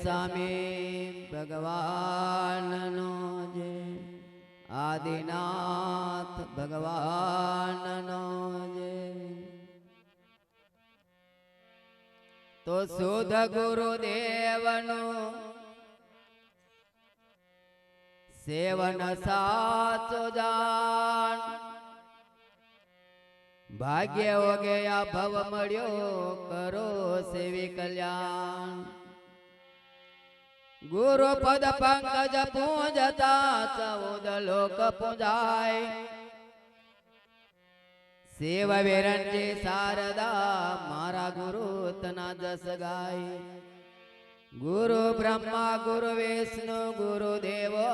સ્વામી ભગવાનનો જે આદિનાથ ભગવાનનો જે તો શુદ્ધ ગુરુદેવનું સેવન સાચો જાન ભાગ્ય વગેયા ભવ મળ્યો કરો સેવી કલ્યાણ ગુરુ પદ પંકજ પૂજતા ચૌદ લોક પૂજાય. સેવ વેરંજી શારદા મારા ગુરુ તના જસ ગાય. ગુરુ બ્રહ્મા, ગુરુ વિષ્ણુ, ગુરુ દેવો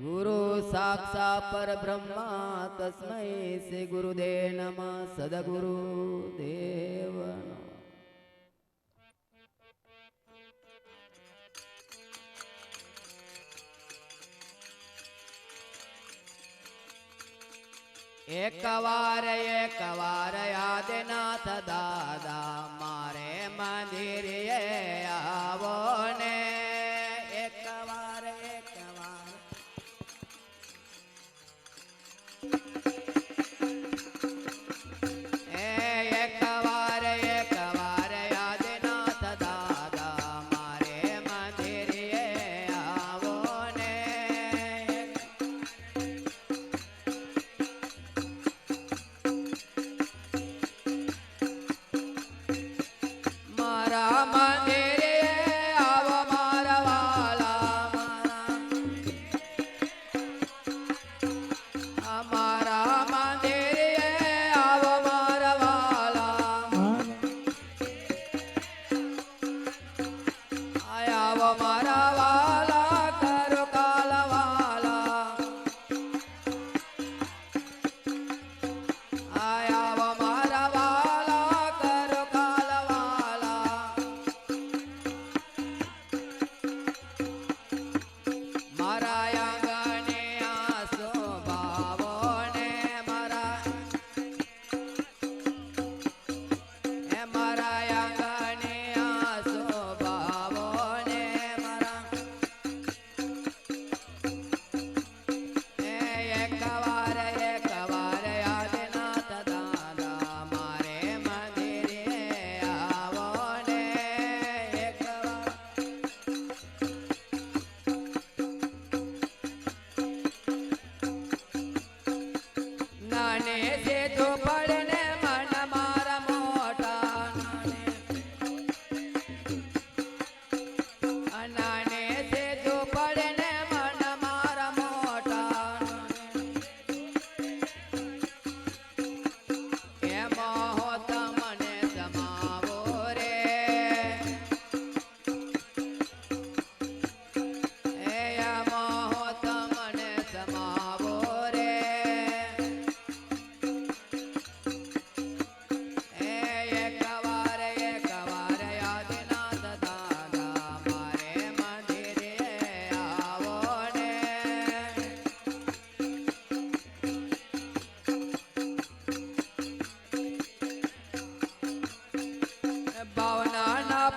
ગુરુ સાક્ષા પર બ્રહ્મા તસ્મય શ્રી ગુરુદેવ નમ સદગુરુ દેવ एकवार एकवार आदिनाथ दादा Marawa.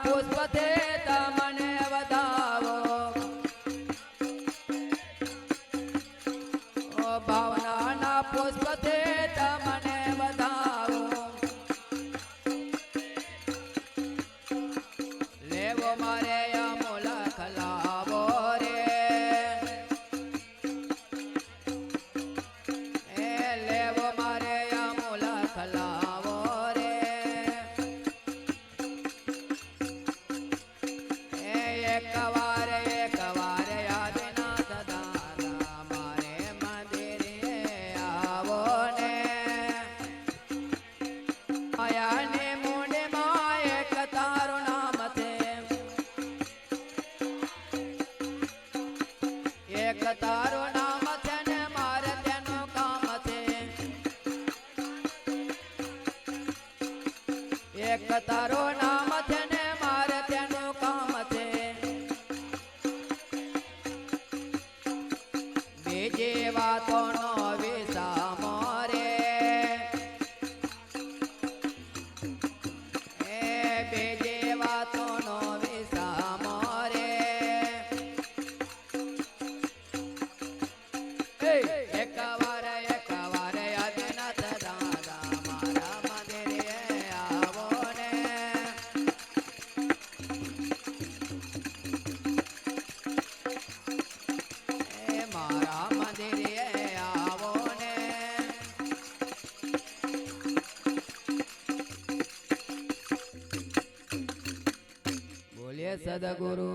પુષ્પથે તમને વધાવો. ભાવનાના પુષ્પથે તમને વધાવો. લેવો મારે તારો સદગુરુ દેવ